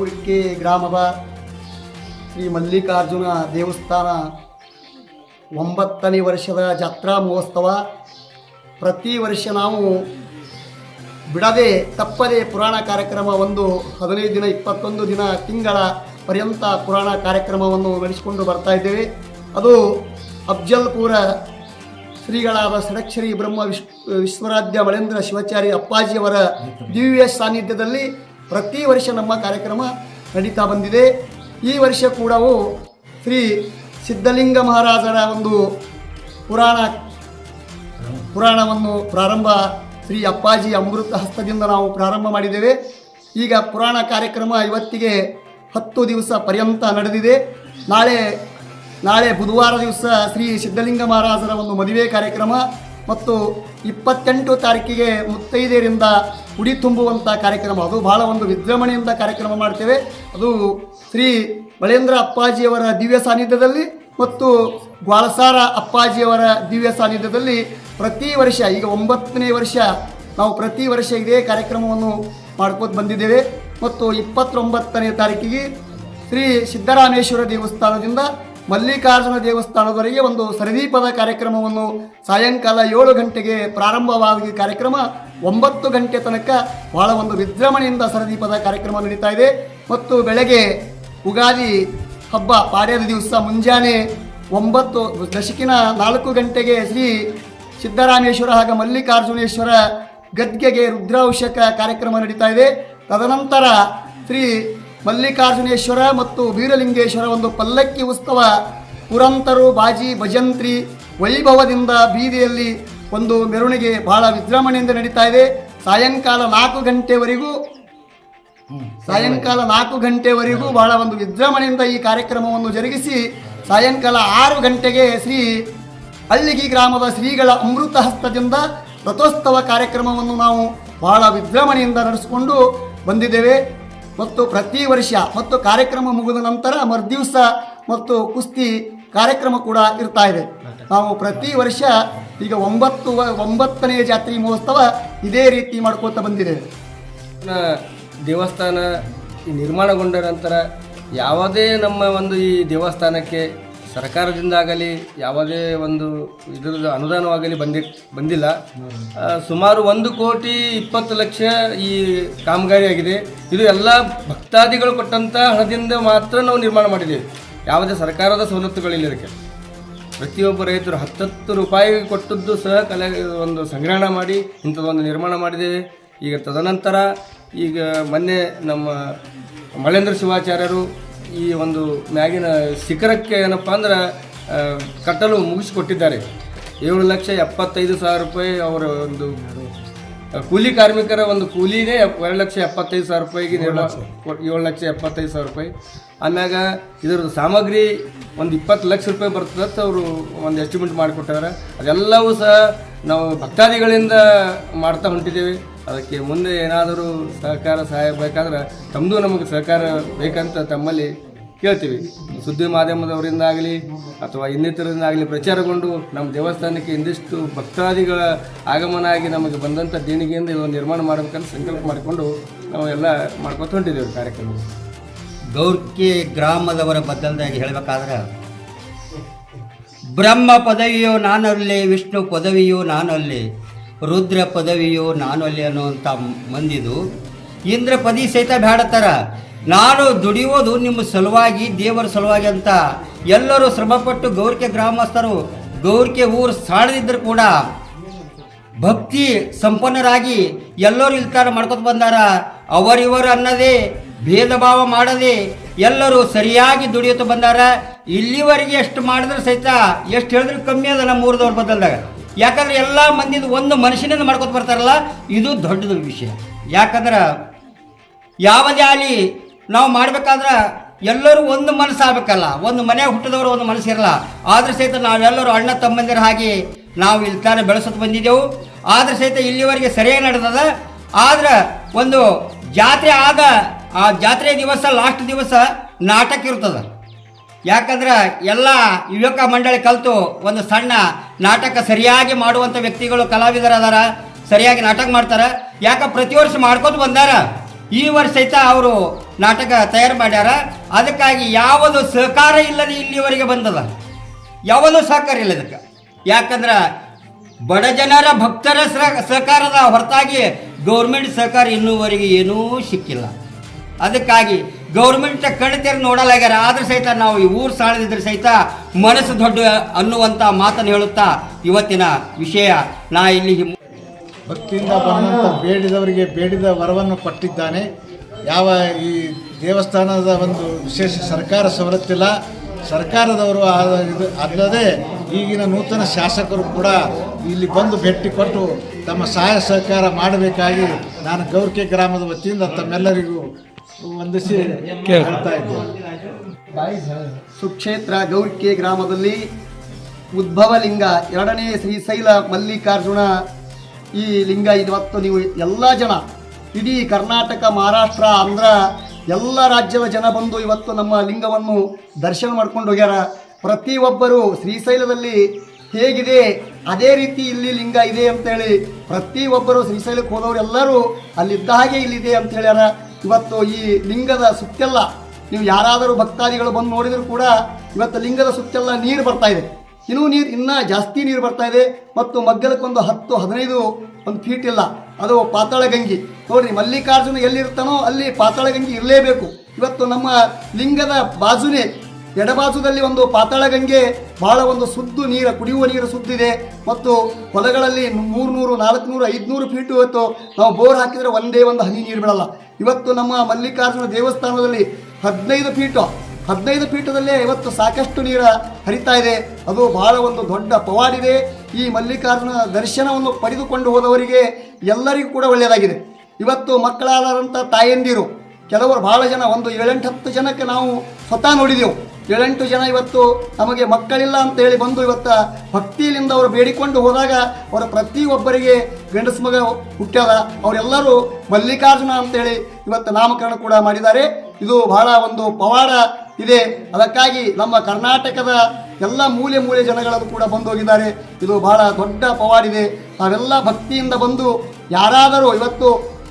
ಊರಿಕೆ ಗ್ರಾಮದ ಶ್ರೀ ಮಲ್ಲಿಕಾರ್ಜುನ ದೇವಸ್ಥಾನ ಒಂಬತ್ತನೇ ವರ್ಷದ ಜಾತ್ರಾ ಮಹೋತ್ಸವ. ಪ್ರತಿ ವರ್ಷ ನಾವು ಬಿಡದೆ ತಪ್ಪದೆ ಪುರಾಣ ಕಾರ್ಯಕ್ರಮ ಒಂದು ಹದಿನೈದು ದಿನ ಇಪ್ಪತ್ತೊಂದು ದಿನ ತಿಂಗಳ ಪರ್ಯಂತ ಪುರಾಣ ಕಾರ್ಯಕ್ರಮವನ್ನು ನಡೆಸಿಕೊಂಡು ಬರ್ತಾ ಇದ್ದೇವೆ. ಅದು ಅಫ್ಜಲ್ಪುರ ಶ್ರೀಗಳಾದ ಷಡಕ್ಷರಿ ಬ್ರಹ್ಮ ವಿಶ್ವ ವಿಶ್ವರಾಧ್ಯ ಮಳೇಂದ್ರ ಶಿವಾಚಾರ್ಯ ಅಪ್ಪಾಜಿಯವರ ದಿವ್ಯ ಸಾನ್ನಿಧ್ಯದಲ್ಲಿ ಪ್ರತಿ ವರ್ಷ ನಮ್ಮ ಕಾರ್ಯಕ್ರಮ ನಡೀತಾ ಬಂದಿದೆ. ಈ ವರ್ಷ ಕೂಡ ಶ್ರೀ ಸಿದ್ಧಲಿಂಗ ಮಹಾರಾಜರ ಒಂದು ಪುರಾಣ ಪುರಾಣವನ್ನು ಪ್ರಾರಂಭ ಶ್ರೀ ಅಪ್ಪಾಜಿ ಅಮೃತ ಹಸ್ತದಿಂದ ನಾವು ಪ್ರಾರಂಭ ಮಾಡಿದ್ದೇವೆ. ಈಗ ಪುರಾಣ ಕಾರ್ಯಕ್ರಮ ಇವತ್ತಿಗೆ ಹತ್ತು ದಿವಸ ಪರ್ಯಂತ ನಡೆದಿದೆ. ನಾಳೆ ನಾಳೆ ಬುಧವಾರ ದಿವಸ ಶ್ರೀ ಸಿದ್ಧಲಿಂಗ ಮಹಾರಾಜರ ಒಂದು ಮದುವೆ ಕಾರ್ಯಕ್ರಮ. ಮತ್ತು ಇಪ್ಪತ್ತೆಂಟು ತಾರೀಕಿಗೆ ಮುತ್ತೈದೆಯರಿಂದ ಉಡಿ ತುಂಬುವಂಥ ಕಾರ್ಯಕ್ರಮ. ಅದು ಬಹಳ ಒಂದು ವಿಜೃಂಭಣೆಯಿಂದ ಕಾರ್ಯಕ್ರಮ ಮಾಡ್ತೇವೆ. ಅದು ಶ್ರೀ ಬಳೇಂದ್ರ ಅಪ್ಪಾಜಿಯವರ ದಿವ್ಯ ಸಾನ್ನಿಧ್ಯದಲ್ಲಿ ಮತ್ತು ಗ್ವಾಳಸಾರ ಅಪ್ಪಾಜಿಯವರ ದಿವ್ಯ ಸಾನ್ನಿಧ್ಯದಲ್ಲಿ ಪ್ರತಿ ವರ್ಷ, ಈಗ ಒಂಬತ್ತನೇ ವರ್ಷ ನಾವು ಪ್ರತಿ ವರ್ಷ ಇದೇ ಕಾರ್ಯಕ್ರಮವನ್ನು ಮಾಡ್ಕೋತ ಬಂದಿದ್ದೇವೆ. ಮತ್ತು ಇಪ್ಪತ್ತೊಂಬತ್ತನೇ ತಾರೀಕಿಗೆ ಶ್ರೀ ಸಿದ್ದರಾಮೇಶ್ವರ ದೇವಸ್ಥಾನದಿಂದ ಮಲ್ಲಿಕಾರ್ಜುನ ದೇವಸ್ಥಾನದವರೆಗೆ ಒಂದು ಸರಿದೀಪದ ಕಾರ್ಯಕ್ರಮವನ್ನು ಸಾಯಂಕಾಲ ಏಳು ಗಂಟೆಗೆ ಪ್ರಾರಂಭವಾದ ಈ ಕಾರ್ಯಕ್ರಮ ಒಂಬತ್ತು ಗಂಟೆ ತನಕ ಬಹಳ ಒಂದು ವಿಜೃಂಭಣೆಯಿಂದ ಸರದೀಪದ ಕಾರ್ಯಕ್ರಮ ನಡೀತಾ ಇದೆ. ಮತ್ತು ಬೆಳಗ್ಗೆ ಉಗಾದಿ ಹಬ್ಬ ಪಾಡ್ಯದ ದಿವಸ ಮುಂಜಾನೆ ಒಂಬತ್ತು ದಶಕಿನ ನಾಲ್ಕು ಗಂಟೆಗೆ ಶ್ರೀ ಸಿದ್ದರಾಮೇಶ್ವರ ಹಾಗೂ ಮಲ್ಲಿಕಾರ್ಜುನೇಶ್ವರ ಗದ್ಗೆಗೆ ರುದ್ರಾಭಿಷೇಕ ಕಾರ್ಯಕ್ರಮ ನಡೀತಾ ಇದೆ. ತದನಂತರ ಶ್ರೀ ಮಲ್ಲಿಕಾರ್ಜುನೇಶ್ವರ ಮತ್ತು ವೀರಲಿಂಗೇಶ್ವರ ಒಂದು ಪಲ್ಲಕ್ಕಿ ಉತ್ಸವ ಪುರಂತರು ಬಾಜಿ ಭಜಂತ್ರಿ ವೈಭವದಿಂದ ಬೀದಿಯಲ್ಲಿ ಒಂದು ಮೆರವಣಿಗೆ ಬಹಳ ವಿಜೃಂಭಣೆಯಿಂದ ನಡೀತಾ ಇದೆ. ಸಾಯಂಕಾಲ ನಾಲ್ಕು ಗಂಟೆವರೆಗೂ, ಸಾಯಂಕಾಲ ನಾಲ್ಕು ಗಂಟೆವರೆಗೂ ಬಹಳ ಒಂದು ವಿಜೃಂಭಣೆಯಿಂದ ಈ ಕಾರ್ಯಕ್ರಮವನ್ನು ಜರುಗಿಸಿ, ಸಾಯಂಕಾಲ ಆರು ಗಂಟೆಗೆ ಶ್ರೀ ಹಳ್ಳಿಗಿ ಗ್ರಾಮದ ಶ್ರೀಗಳ ಅಮೃತ ಹಸ್ತದಿಂದ ರಥೋತ್ಸವ ಕಾರ್ಯಕ್ರಮವನ್ನು ನಾವು ಬಹಳ ವಿಜೃಂಭಣೆಯಿಂದ ನಡೆಸಿಕೊಂಡು ಬಂದಿದ್ದೇವೆ. ಮತ್ತು ಪ್ರತಿ ವರ್ಷ ಮತ್ತು ಕಾರ್ಯಕ್ರಮ ಮುಗಿದ ನಂತರ ಮರುದಿವಸ ಮತ್ತು ಕುಸ್ತಿ ಕಾರ್ಯಕ್ರಮ ಕೂಡ ಇರ್ತಾ ಇದೆ. ನಾವು ಪ್ರತಿ ವರ್ಷ ಈಗ ಒಂಬತ್ತು ಒಂಬತ್ತನೇ ಜಾತ್ರೆ ಮಹೋತ್ಸವ ಇದೇ ರೀತಿ ಮಾಡ್ಕೋತಾ ಬಂದಿದೆ. ದೇವಸ್ಥಾನ ನಿರ್ಮಾಣಗೊಂಡ ನಂತರ ಯಾವುದೇ ನಮ್ಮ ಒಂದು ಈ ದೇವಸ್ಥಾನಕ್ಕೆ ಸರ್ಕಾರದಿಂದಾಗಲಿ ಯಾವುದೇ ಒಂದು ಇದ್ರ ಅನುದಾನವಾಗಲಿ ಬಂದಿ ಬಂದಿಲ್ಲ. ಸುಮಾರು ಒಂದು ಕೋಟಿ ಇಪ್ಪತ್ತು ಲಕ್ಷ ಈ ಕಾಮಗಾರಿಯಾಗಿದೆ ಇದು ಎಲ್ಲ ಭಕ್ತಾದಿಗಳು ಕೊಟ್ಟಂಥ ಹಣದಿಂದ ಮಾತ್ರ ನಾವು ನಿರ್ಮಾಣ ಮಾಡಿದ್ದೇವೆ. ಯಾವುದೇ ಸರ್ಕಾರದ ಸವಲತ್ತುಗಳಿಲ್ಲ ಇದಕ್ಕೆ. ಪ್ರತಿಯೊಬ್ಬ ರೈತರು ಹತ್ತತ್ತು ರೂಪಾಯಿ ಕೊಟ್ಟದ್ದು ಸಹ ಕಲೆ ಒಂದು ಸಂಗ್ರಹಣ ಮಾಡಿ ಇಂಥದ್ದೊಂದು ನಿರ್ಮಾಣ ಮಾಡಿದ್ದೇವೆ. ಈಗ ತದನಂತರ ಈಗ ಮೊನ್ನೆ ನಮ್ಮ ಮಳೇಂದ್ರ ಶಿವಾಚಾರ್ಯರು ಈ ಒಂದು ಮ್ಯಾಗಿನ ಶಿಖರಕ್ಕೆ ಏನಪ್ಪ ಅಂದ್ರೆ ಕಟ್ಟಲು ಮುಗಿಸಿಕೊಟ್ಟಿದ್ದಾರೆ. ಏಳು ಲಕ್ಷ ಎಪ್ಪತ್ತೈದು ಸಾವಿರ ರೂಪಾಯಿ ಅವರ ಒಂದು ಕೂಲಿ ಕಾರ್ಮಿಕರ ಒಂದು ಕೂಲಿನೇ ಎರಡು ಲಕ್ಷ ಎಪ್ಪತ್ತೈದು ಸಾವಿರ ರೂಪಾಯಿಗೆ ಏಳು ಲಕ್ಷ. ಎಪ್ಪತ್ತೈದು ಸಾವಿರ ರೂಪಾಯಿ. ಆಮ್ಯಾಗ ಇದರದ್ದು ಸಾಮಗ್ರಿ ಒಂದು ಇಪ್ಪತ್ತು ಲಕ್ಷ ರೂಪಾಯಿ ಬರ್ತದೆ ಅಂತ ಅವರು ಒಂದು ಎಸ್ಟಿಮೇಟ್ ಮಾಡಿಕೊಟ್ಟಾರೆ ಅದೆಲ್ಲವೂ ಸಹ ನಾವು ಭಕ್ತಾದಿಗಳಿಂದ ಮಾಡ್ತಾ ಹೊಂಟಿದ್ದೇವೆ. ಅದಕ್ಕೆ ಮುಂದೆ ಏನಾದರೂ ಸಹಕಾರ ಸಹಾಯ ಬೇಕಾದ್ರೆ ತಮ್ಮದು ನಮಗೆ ಸಹಕಾರ ಬೇಕಂತ ತಮ್ಮಲ್ಲಿ ಕೇಳ್ತೀವಿ. ಸುದ್ದಿ ಮಾಧ್ಯಮದವರಿಂದಾಗಲಿ ಅಥವಾ ಇನ್ನಿತರದಿಂದ ಆಗಲಿ ಪ್ರಚಾರಗೊಂಡು ನಮ್ಮ ದೇವಸ್ಥಾನಕ್ಕೆ ಇಂದಿಷ್ಟು ಭಕ್ತಾದಿಗಳ ಆಗಮನ ಆಗಿ ನಮಗೆ ಬಂದಂಥ ದೇಣಿಗೆಯಿಂದ ಇದನ್ನು ನಿರ್ಮಾಣ ಮಾಡಬೇಕಂತ ಸಂಕಲ್ಪ ಮಾಡಿಕೊಂಡು ನಾವು ಎಲ್ಲ ಮಾಡ್ಕೊತ ಹೊಂಟಿದ್ದೇವೆ ಕಾರ್ಯಕ್ರಮ ಗೌರ್ಕಿ ಗ್ರಾಮದವರ ಬದಲಾಗಿ ಹೇಳಬೇಕಾದ್ರೆ, ಬ್ರಹ್ಮ ಪದವಿಯೋ ನಾನಲ್ಲಿ, ವಿಷ್ಣು ಪದವಿಯೋ ನಾನಲ್ಲಿ ರುದ್ರ ಪದವಿಯೋ ಅಲ್ಲಿ ಅನ್ನುವಂಥ ಮಂದಿದು ಇಂದ್ರ ಪದಿ ಸಹಿತ ಬೇಡತ್ತಾರ ನಾನು ದುಡಿಯೋದು ನಿಮ್ಮ ಸಲುವಾಗಿ, ದೇವರ ಸಲುವಾಗಿ ಅಂತ ಎಲ್ಲರೂ ಶ್ರಮಪಟ್ಟು ಗೌರ್ಕೆ ಗ್ರಾಮಸ್ಥರು ಗೌರ್ಕೆ ಊರು ಸಾಡದಿದ್ದರೂ ಕೂಡ ಭಕ್ತಿ ಸಂಪನ್ನರಾಗಿ ಎಲ್ಲರೂ ಇಲ್ತಾರ ಮಾಡ್ಕೊತ ಬಂದಾರ. ಅವರಿವರು ಅನ್ನದೇ ಭೇದ ಭಾವ ಮಾಡದೆ ಎಲ್ಲರೂ ಸರಿಯಾಗಿ ದುಡಿಯುತ್ತಾ ಬಂದಾರ. ಇಲ್ಲಿವರೆಗೆ ಎಷ್ಟು ಮಾಡಿದ್ರೆ ಸಹಿತ, ಎಷ್ಟು ಹೇಳಿದ್ರು ಕಮ್ಮಿ ಅದ ನಮ್ಮ ಊರದವ್ರು ಬದಲ್ದಾಗ. ಯಾಕಂದ್ರೆ ಎಲ್ಲ ಮಂದಿದು ಒಂದು ಮನುಷ್ಯನಿಂದ ಮಾಡ್ಕೊತ ಬರ್ತಾರಲ್ಲ, ಇದು ದೊಡ್ಡದು ವಿಷಯ. ಯಾಕಂದ್ರೆ ಯಾವುದೇ ಆಗಲಿ ನಾವು ಮಾಡ್ಬೇಕಾದ್ರೆ ಎಲ್ಲರೂ ಒಂದು ಮನಸ್ಸು ಆಗ್ಬೇಕಲ್ಲ ಒಂದು ಮನೆ ಹುಟ್ಟಿದವರು ಒಂದು ಮನಸ್ಸು ಇರಲ್ಲ ಆದ್ರೆ ಸಹಿತ ನಾವೆಲ್ಲರೂ ಅಣ್ಣ ತಮ್ಮಂದಿರ ಹಾಗೆ ನಾವು ಇಲ್ಲಿ ತಾನೇ ಬೆಳೆಸುತ್ತ ಬಂದಿದ್ದೆವು. ಆದ್ರೆ ಸಹಿತ ಇಲ್ಲಿವರೆಗೆ ಸರಿಯಾಗಿ ನಡೆದದ. ಆದ್ರೆ ಒಂದು ಜಾತ್ರೆ ಆದ, ಆ ಜಾತ್ರೆ ದಿವಸ ಲಾಸ್ಟ್ ದಿವಸ ನಾಟಕ ಇರ್ತದೆ. ಯಾಕಂದ್ರೆ ಎಲ್ಲ ಯುವಕ ಮಂಡಳಿ ಕಲಿತು ಒಂದು ಸಣ್ಣ ನಾಟಕ ಸರಿಯಾಗಿ ಮಾಡುವಂಥ ವ್ಯಕ್ತಿಗಳು ಕಲಾವಿದರಾದಾರ, ಸರಿಯಾಗಿ ನಾಟಕ ಮಾಡ್ತಾರೆ. ಯಾಕ ಪ್ರತಿ ವರ್ಷ ಮಾಡ್ಕೊಂಡು ಬಂದಾರ? ಈ ವರ್ಷ ಸಹಿತ ಅವರು ನಾಟಕ ತಯಾರು ಮಾಡ್ಯಾರ. ಅದಕ್ಕಾಗಿ ಯಾವುದು ಸಹಕಾರ ಇಲ್ಲದೆ ಇಲ್ಲಿವರೆಗೆ ಬಂದದ. ಯಾವುದು ಸಹಕಾರ ಇಲ್ಲ ಅದಕ್ಕೆ ಯಾಕಂದ್ರೆ ಬಡ ಜನರ ಭಕ್ತರ ಸಹಕಾರದ ಹೊರತಾಗಿ ಗೌರ್ಮೆಂಟ್ ಸಹಕಾರ ಇನ್ನೂವರೆಗೆ ಏನೂ ಸಿಕ್ಕಿಲ್ಲ. ಅದಕ್ಕಾಗಿ ಗೌರ್ಮೆಂಟ್ ಕಣ್ಣು ತೆರೆ ನೋಡಲಾಗ್ಯಾರ ಆದ್ರೂ ಸಹಿತ ನಾವು ಈ ಊರು ಸಾಳದಿದ್ರೆ ಸಹಿತ ಮನಸ್ಸು ದೊಡ್ಡ ಅನ್ನುವಂಥ ಮಾತನ್ನು ಹೇಳುತ್ತಾ ಇವತ್ತಿನ ವಿಷಯ. ನಾ ಇಲ್ಲಿ ಭಕ್ತಿಯಿಂದ ಬಂದಂತ ಬೇಡಿದವರಿಗೆ ಬೇಡಿದ ವರವನ್ನು ಕೊಟ್ಟಿದ್ದಾನೆ. ಯಾವ ಈ ದೇವಸ್ಥಾನದ ಒಂದು ವಿಶೇಷ ಸರ್ಕಾರ ಸವಲತ್ತಿಲ್ಲ. ಸರ್ಕಾರದವರು ಇದು ಅಲ್ಲದೆ ಈಗಿನ ನೂತನ ಶಾಸಕರು ಕೂಡ ಇಲ್ಲಿ ಬಂದು ಭೇಟಿ ಕೊಟ್ಟು ತಮ್ಮ ಸಹಾಯ ಸಹಕಾರ ಮಾಡಬೇಕಾಗಿ ನಾನು ಗೌರ್ಕೆ ಗ್ರಾಮದ ವತಿಯಿಂದ ತಮ್ಮೆಲ್ಲರಿಗೂ ಹೇಳ್ತಾ ಇದ್ದೇನೆ ಸುಕ್ಷೇತ್ರ ಗೌರಿಕೆ ಗ್ರಾಮದಲ್ಲಿ ಉದ್ಭವ ಲಿಂಗ ಎರಡನೇ ಶ್ರೀಶೈಲ ಮಲ್ಲಿಕಾರ್ಜುನ ಈ ಲಿಂಗ ಇವತ್ತು ನೀವು ಎಲ್ಲ ಜನ ಇಡೀ ಕರ್ನಾಟಕ ಮಹಾರಾಷ್ಟ್ರ ಆಂಧ್ರ ಎಲ್ಲ ರಾಜ್ಯದ ಜನ ಬಂದು ಇವತ್ತು ನಮ್ಮ ಲಿಂಗವನ್ನು ದರ್ಶನ ಮಾಡ್ಕೊಂಡು ಹೋಗ್ಯಾರ. ಪ್ರತಿಯೊಬ್ಬರು ಶ್ರೀಶೈಲದಲ್ಲಿ ಹೇಗಿದೆ ಅದೇ ರೀತಿ ಇಲ್ಲಿ ಲಿಂಗ ಇದೆ ಅಂತೇಳಿ ಪ್ರತಿಯೊಬ್ಬರು ಶ್ರೀಶೈಲಕ್ಕೆ ಹೋದವರು ಎಲ್ಲರೂ ಅಲ್ಲಿದ್ದ ಹಾಗೆ ಇಲ್ಲಿದೆ ಅಂತ ಹೇಳ್ಯಾರ. ಇವತ್ತು ಈ ಲಿಂಗದ ಸುತ್ತೆಲ್ಲ, ನೀವು ಯಾರಾದರೂ ಭಕ್ತಾದಿಗಳು ಬಂದು ನೋಡಿದರೂ ಕೂಡ ಇವತ್ತು ಲಿಂಗದ ಸುತ್ತೆಲ್ಲ ನೀರು ಬರ್ತಾ ಇದೆ. ಇನ್ನೂ ನೀರು, ಇನ್ನೂ ಜಾಸ್ತಿ ನೀರು ಬರ್ತಾ ಇದೆ. ಮತ್ತು ಮಗ್ಗಲಕ್ಕೊಂದು ಹತ್ತು, ಹದಿನೈದು ಒಂದು ಫೀಟ್ ಇಲ್ಲ. ಅದು ಪಾತಾಳ ಗಂಗಿ ನೋಡ್ರಿ, ಮಲ್ಲಿಕಾರ್ಜುನ ಎಲ್ಲಿರ್ತಾನೋ ಅಲ್ಲಿ ಪಾತಾಳ ಗಂಗಿ ಇರಲೇಬೇಕು. ಇವತ್ತು ನಮ್ಮ ಲಿಂಗದ ಬಾಜುನೇ, ಎಡಬಾಜುದಲ್ಲಿ ಒಂದು ಪಾತಾಳ ಗಂಗೆ ಬಹಳ ಒಂದು ಸುದ್ದು ನೀರು, ಕುಡಿಯುವ ನೀರು ಸುದ್ದಿದೆ. ಮತ್ತು ಹೊಲಗಳಲ್ಲಿ ಮೂರು ನೂರು ನಾಲ್ಕು ನೂರು ಐದುನೂರು ಫೀಟು ಇವತ್ತು ನಾವು ಬೋರ್ ಹಾಕಿದರೆ ಒಂದೇ ಒಂದು ಹನಿ ನೀರು ಬಿಡಲ್ಲ ಇವತ್ತು ನಮ್ಮ ಮಲ್ಲಿಕಾರ್ಜುನ ದೇವಸ್ಥಾನದಲ್ಲಿ ಹದಿನೈದು ಫೀಟ್, ಹದಿನೈದು ಫೀಟದಲ್ಲೇ ಇವತ್ತು ಸಾಕಷ್ಟು ನೀರು ಹರಿತಾ ಇದೆ. ಅದು ಬಹಳ ಒಂದು ದೊಡ್ಡ ಪವಾಡಿದೆ. ಈ ಮಲ್ಲಿಕಾರ್ಜುನ ದರ್ಶನವನ್ನು ಪಡೆದುಕೊಂಡು ಹೋದವರಿಗೆ ಎಲ್ಲರಿಗೂ ಕೂಡ ಒಳ್ಳೆಯದಾಗಿದೆ. ಇವತ್ತು ಮಕ್ಕಳಾದಂಥ ತಾಯಂದಿರು, ಕೆಲವರು ಬಹಳ ಜನ, ಒಂದು ಏಳೆಂಟು ಹತ್ತು ಜನಕ್ಕೆ ನಾವು ಸ್ವತಃ ನೋಡಿದೆವು. ಏಳೆಂಟು ಜನ ಇವತ್ತು ನಮಗೆ ಮಕ್ಕಳಿಲ್ಲ ಅಂತ ಹೇಳಿ ಬಂದು ಇವತ್ತು ಭಕ್ತಿಯಿಂದ ಅವರು ಬೇಡಿಕೊಂಡು ಹೋದಾಗ ಅವರ ಪ್ರತಿಯೊಬ್ಬರಿಗೆ ಗಂಡಸ ಮಗ ಹುಟ್ಟ್ಯದ ಅವರೆಲ್ಲರೂ ಮಲ್ಲಿಕಾರ್ಜುನ ಅಂತೇಳಿ ಇವತ್ತು ನಾಮಕರಣ ಕೂಡ ಮಾಡಿದ್ದಾರೆ. ಇದು ಬಹಳ ಒಂದು ಪವಾಡ ಇದೆ. ಅದಕ್ಕಾಗಿ ನಮ್ಮ ಕರ್ನಾಟಕದ ಎಲ್ಲ ಮೂಲೆ ಮೂಲೆ ಜನಗಳನ್ನು ಕೂಡ ಬಂದು ಹೋಗಿದ್ದಾರೆ. ಇದು ಬಹಳ ದೊಡ್ಡ ಪವಾಡಿದೆ ನಾವೆಲ್ಲ ಭಕ್ತಿಯಿಂದ ಬಂದು ಯಾರಾದರೂ ಇವತ್ತು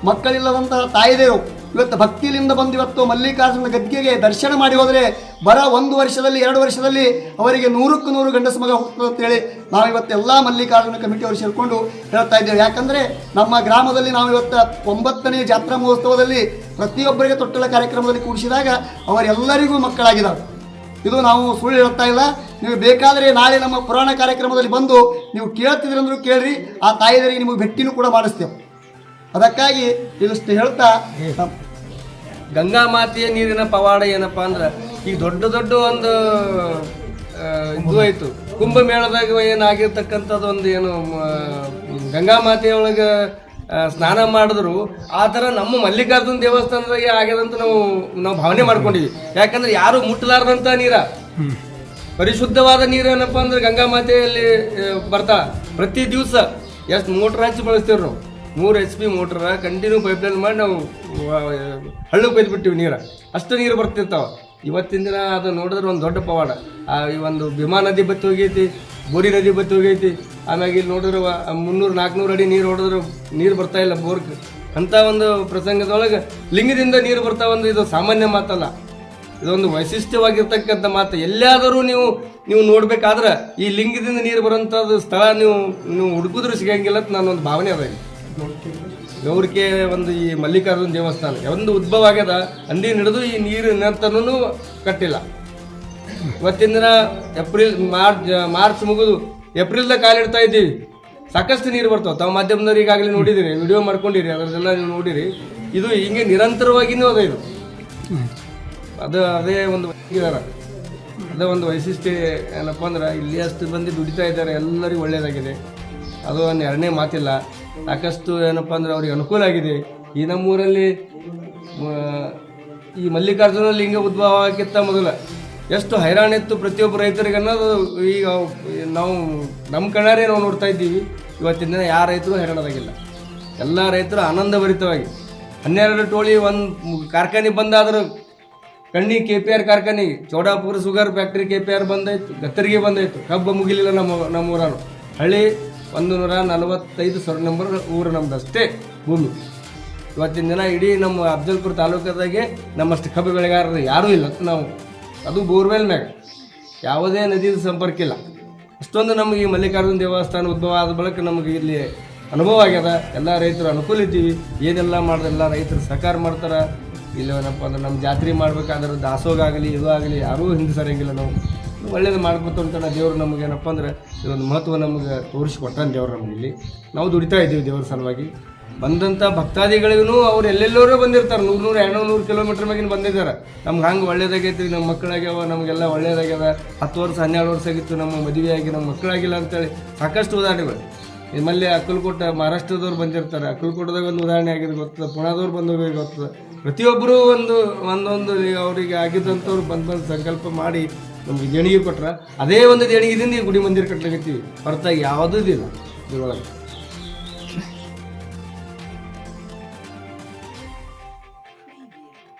ಮಕ್ಕಳಿಲ್ಲದಂತಹ ತಾಯಿದೇರು ಇವತ್ತು ಭಕ್ತಿಯಿಂದ ಬಂದು ಇವತ್ತು ಮಲ್ಲಿಕಾರ್ಜುನ ಗದ್ಗೆಗೆ ದರ್ಶನ ಮಾಡಿ ಹೋದರೆ ಬರ ಒಂದು ವರ್ಷದಲ್ಲಿ, ಎರಡು ವರ್ಷದಲ್ಲಿ ಅವರಿಗೆ ನೂರಕ್ಕೂ ನೂರು ಗಂಡಸ ಮಗ ಹೋಗ್ತದೆ ಅಂತೇಳಿ ನಾವು ಇವತ್ತು ಎಲ್ಲ ಮಲ್ಲಿಕಾರ್ಜುನ ಕಮಿಟಿಯವರು ಸೇರಿಕೊಂಡು ಹೇಳ್ತಾ ಇದ್ದೇವೆ. ಯಾಕಂದರೆ ನಮ್ಮ ಗ್ರಾಮದಲ್ಲಿ ನಾವು ಇವತ್ತು ಒಂಬತ್ತನೇ ಜಾತ್ರಾ ಮಹೋತ್ಸವದಲ್ಲಿ ಪ್ರತಿಯೊಬ್ಬರಿಗೆ ತೊಟ್ಟಲ ಕಾರ್ಯಕ್ರಮದಲ್ಲಿ ಕೂಡಿಸಿದಾಗ ಅವರೆಲ್ಲರಿಗೂ ಮಕ್ಕಳಾಗಿದ್ದಾರೆ. ಇದು ನಾವು ಸುಳ್ಳು ಹೇಳ್ತಾ ಇಲ್ಲ. ನೀವು ಬೇಕಾದರೆ ನಾಳೆ ನಮ್ಮ ಪುರಾಣ ಕಾರ್ಯಕ್ರಮದಲ್ಲಿ ಬಂದು ನೀವು ಕೇಳ್ತಿದ್ರಂದ್ರೂ ಕೇಳ್ರಿ. ಆ ತಾಯಿದರಿಗೆ ನಿಮಗೆ ಭೆಟ್ಟಿನೂ ಕೂಡ ಮಾಡಿಸ್ತೇವೆ. ಅದಕ್ಕಾಗಿ ಇದಿಷ್ಟು ಹೇಳ್ತಾ ಗಂಗಾ ಮಾತೆಯ ನೀರಿನ ಪವಾಡ ಏನಪ್ಪ ಅಂದ್ರೆ ಈಗ ದೊಡ್ಡ ದೊಡ್ಡ ಒಂದು ಇದು ಆಯ್ತು. ಕುಂಭಮೇಳದಾಗ ಏನಾಗಿರ್ತಕ್ಕಂಥದ್ದು ಒಂದು ಏನು ಮ, ಗಂಗಾ ಮಾತೆಯೊಳಗೆ ಸ್ನಾನ ಮಾಡಿದ್ರು. ಆ ಥರ ನಮ್ಮ ಮಲ್ಲಿಕಾರ್ಜುನ ದೇವಸ್ಥಾನದಾಗೆ ಆಗ್ಯದಂತ ನಾವು ನಾವು ಭಾವನೆ ಮಾಡ್ಕೊಂಡಿವಿ ಯಾಕಂದ್ರೆ ಯಾರು ಮುಟ್ಟಲಾರ್ದಂಥ ನೀರ. ಪರಿಶುದ್ಧವಾದ ನೀರು ಏನಪ್ಪ ಅಂದ್ರೆ ಗಂಗಾ ಮಾತೆಯಲ್ಲಿ ಬರ್ತಾ. ಪ್ರತಿ ದಿವಸ ಎಷ್ಟು ಮೋಟ್ರ್ ಹಂಚಿ ಬಳಸ್ತೀವಿ ನಾವು? ಮೂರು ಎಚ್ ಪಿ ಮೋಟ್ರ ಕಂಟಿನ್ಯೂ ಪೈಪ್ ಲೈನ್ ಮಾಡಿ ನಾವು ಹಳ್ಳಕ್ಕೆ ಬೈದ್ಬಿಟ್ಟಿವಿ ನೀರು. ಅಷ್ಟು ನೀರು ಬರ್ತಿರ್ತಾವೆ. ಇವತ್ತಿನ ದಿನ ಅದು ನೋಡಿದ್ರೆ ಒಂದು ದೊಡ್ಡ ಪವಾಡ. ಆ, ಈ ಒಂದು ಭೀಮಾ ನದಿ ಬತ್ತಿ ಹೋಗೈತಿ, ಬೋರಿ ನದಿ ಬತ್ತಿ ಹೋಗೈತಿ. ಆಮ್ಯಾಗ ಇಲ್ಲಿ ನೋಡಿದ್ರೆ ಮುನ್ನೂರು ನಾಲ್ಕುನೂರು ಅಡಿ ನೀರು ಹೊಡೆದ್ರೆ ನೀರು ಬರ್ತಾ ಇಲ್ಲ ಬೋರ್ಗೆ ಅಂಥ ಒಂದು ಪ್ರಸಂಗದೊಳಗೆ ಲಿಂಗದಿಂದ ನೀರು ಬರ್ತಾ ಒಂದು ಇದು ಸಾಮಾನ್ಯ ಮಾತಲ್ಲ. ಇದೊಂದು ವೈಶಿಷ್ಟ್ಯವಾಗಿರ್ತಕ್ಕಂಥ ಮಾತು. ಎಲ್ಲಾದರೂ ನೀವು ನೀವು ನೋಡಬೇಕಾದ್ರೆ ಈ ಲಿಂಗದಿಂದ ನೀರು ಬರೋಂಥದ್ದು ಸ್ಥಳ ನೀವು ನೀವು ಹುಡುಕಿದ್ರೂ ಸಿಗಂಗಿಲ್ಲ ಅಂತ ನಾನೊಂದು ಭಾವನೆ ಅದ. ಗೌರಿಕೆ ಒಂದು ಈ ಮಲ್ಲಿಕಾರ್ಜುನ ದೇವಸ್ಥಾನ. ಒಂದು ಉದ್ಭವ ಆಗ್ಯದ ಅಂದಿನ ಹಿಡಿದು ಈ ನೀರು ನಿರಂತರನೂ ಕಟ್ಟಿಲ್ಲ. ಇವತ್ತಿನ ದಿನ ಏಪ್ರಿಲ್, ಮಾರ್ಚ್ ಮಾರ್ಚ್ ಮುಗಿದು ಏಪ್ರಿಲ್ದಾಗ ಕಾಲಿಡ್ತಾ ಇದ್ದೀವಿ. ಸಾಕಷ್ಟು ನೀರು ಬರ್ತಾವೆ. ತಾವು ಮಾಧ್ಯಮದವ್ರು ಈಗಾಗಲೇ ನೋಡಿದಿರಿ, ವಿಡಿಯೋ ಮಾಡ್ಕೊಂಡಿರಿ ಅದರದೆಲ್ಲ ನೀವು ನೋಡಿರಿ. ಇದು ಹಿಂಗೆ ನಿರಂತರವಾಗಿನೂ ಅದ ಇದು. ಅದು ಅದೇ ಒಂದು ಅದೇ ಒಂದು ವೈಶಿಷ್ಟ್ಯ ಏನಪ್ಪ ಅಂದ್ರೆ, ಇಲ್ಲಿ ಅಷ್ಟು ಬಂದು ದುಡಿತಾ ಇದ್ದಾರೆ, ಎಲ್ಲರಿಗೂ ಒಳ್ಳೆಯದಾಗಿದೆ ಅದು ಒಂದು ಎರಡನೇ ಮಾತಿಲ್ಲ. ಸಾಕಷ್ಟು ಏನಪ್ಪ ಅಂದ್ರೆ ಅವ್ರಿಗೆ ಅನುಕೂಲ ಆಗಿದೆ. ಈ ನಮ್ಮೂರಲ್ಲಿ ಈ ಮಲ್ಲಿಕಾರ್ಜುನ ಲಿಂಗ ಉದ್ಭವ ಆಗಿತ್ತ ಮೊದಲು. ಎಷ್ಟು ಹೈರಾಣಿತ್ತು ಪ್ರತಿಯೊಬ್ಬ ರೈತರಿಗೆ ಅನ್ನೋದು ಈಗ ನಾವು ನಮ್ಮ ಕಣ್ಣಾರೆ ನಾವು ನೋಡ್ತಾ ಇದ್ದೀವಿ. ಇವತ್ತಿನ ದಿನ ಯಾವ ರೈತರು ಹೈರಾಣದಾಗಿಲ್ಲ ಎಲ್ಲ ರೈತರು ಆನಂದಭರಿತವಾಗಿ. ಹನ್ನೆರಡು ಟೋಳಿ ಒಂದು ಕಾರ್ಖಾನೆ ಬಂದಾದರೂ. ಕಣ್ಣಿ ಕೆ ಪಿ ಆರ್ ಕಾರ್ಖಾನೆ, Chowdapur sugar factory K P R ಬಂದಾಯ್ತು, ಗತ್ತರಿಗೆ ಬಂದಾಯ್ತು. ಕಬ್ಬು ಮುಗಿಲಿಲ್ಲ ನಮ್ಮ ನಮ್ಮ ಊರನು ಹಳ್ಳಿ ಒಂದು ನೂರ ನಲವತ್ತೈದು ಸಾವಿರ ನಂಬರ್ ಊರು ನಮ್ದು ಅಷ್ಟೇ ಭೂಮಿ. ಇವತ್ತಿನ ದಿನ ಇಡೀ ನಮ್ಮ ಅಫ್ಜಲ್ಪುರ ತಾಲೂಕದಾಗೆ ನಮ್ಮಷ್ಟು ಕಬ್ಬು ಬೆಳೆಗಾರರು ಯಾರೂ ಇಲ್ಲ. ನಾವು, ಅದು ಬೋರ್ವೆಲ್ ಮ್ಯಾಗ. ಯಾವುದೇ ನದಿದು ಸಂಪರ್ಕ ಇಲ್ಲ. ಅಷ್ಟೊಂದು ನಮಗೆ ಈ ಮಲ್ಲಿಕಾರ್ಜುನ ದೇವಸ್ಥಾನ ಉದ್ಭವ ಆದ ಬಳಿಕ ನಮಗೆ ಇಲ್ಲಿ ಅನುಭವ ಆಗ್ಯದ. ಎಲ್ಲ ರೈತರು ಅನುಕೂಲ ಇದ್ದೀವಿ. ಏನೆಲ್ಲ ಮಾಡಿದೆಲ್ಲ ರೈತರು ಸಹಕಾರ ಮಾಡ್ತಾರೆ. ಇಲ್ಲಿ ಏನಪ್ಪ ಅಂದ್ರೆ ನಮ್ಮ ಜಾತ್ರೆ ಮಾಡ್ಬೇಕಾದ್ರೆ ದಾಸೋಗ ಆಗಲಿ, ಇದು ಆಗಲಿ, ಯಾರೂ ಹಿಂದೆ ಸರಿಯಂಗಿಲ್ಲ ನಾವು. ಒಳ್ಳೇದು ಮಾಡ್ಕೊತ ಅಂತ ದೇವ್ರು ನಮ್ಗೆ ಏನಪ್ಪ ಅಂದ್ರೆ ಇದೊಂದು ಮಹತ್ವ ನಮಗೆ ತೋರಿಸ್ಕೊಟ್ಟಾನ ದೇವ್ರು ನಮಗೆ ಇಲ್ಲಿ. ನಾವು ದುಡಿತಾ ಇದ್ದೀವಿ ದೇವ್ರ ಸಲುವಾಗಿ. ಬಂದಂಥ ಭಕ್ತಾದಿಗಳಿಗೂ ಅವ್ರು ಎಲ್ಲೆಲ್ಲರೂ ಬಂದಿರ್ತಾರೆ. ನೂರು ನೂರು, ಎರಡು ನೂರು ಕಿಲೋಮೀಟ್ರ್ ಮ್ಯಾಗಿನ ಬಂದಿದ್ದಾರೆ. ನಮ್ಗೆ ಹಂಗೆ ಒಳ್ಳೇದಾಗೈತಿ ನಮ್ಮ ಮಕ್ಕಳಾಗ್ಯಾವ, ನಮಗೆಲ್ಲ ಒಳ್ಳೇದಾಗ್ಯದ ಹತ್ತು ವರ್ಷ, ಹನ್ನೆರಡು ವರ್ಷ ಆಗಿತ್ತು, ನಮ್ಮ ಮದುವೆ ಆಗಿ ನಮ್ಮ ಮಕ್ಕಳಾಗಿಲ್ಲ ಅಂತೇಳಿ ಸಾಕಷ್ಟು ಉದಾಹರಣೆಗಳು. ನಿಮ್ಮಲ್ಲಿ ಅಕ್ಕಲ್ಕೋಟ ಮಹಾರಾಷ್ಟ್ರದವ್ರು ಬಂದಿರ್ತಾರೆ. ಅಕ್ಕಲ್ಕೋಟದಾಗ ಒಂದು ಉದಾಹರಣೆ ಆಗಿದೆ ಗೊತ್ತದ? ಪುಣಾದವ್ರು ಬಂದವ್ರಿಗೆ ಗೊತ್ತದ? ಪ್ರತಿಯೊಬ್ಬರೂ ಒಂದು, ಒಂದೊಂದು ಅವರಿಗೆ ಆಗಿದ್ದಂಥವ್ರು ಬಂದು ಬಂದು ಸಂಕಲ್ಪ ಮಾಡಿ ನಮ್ಗೆ ದೇಣಿಗೆ ಕೊಟ್ರ ಅದೇ ಒಂದು ದೇಣಿಗೆದಿಂದ ಈ ಗುಡಿ ಮಂದಿರ ಕಟ್ಲಾಗತ್ತೀವಿ ಹೊರತಾಗಿ ಯಾವುದೂ ಇಲ್ಲ ಇದ್ರೊಳಗೆ.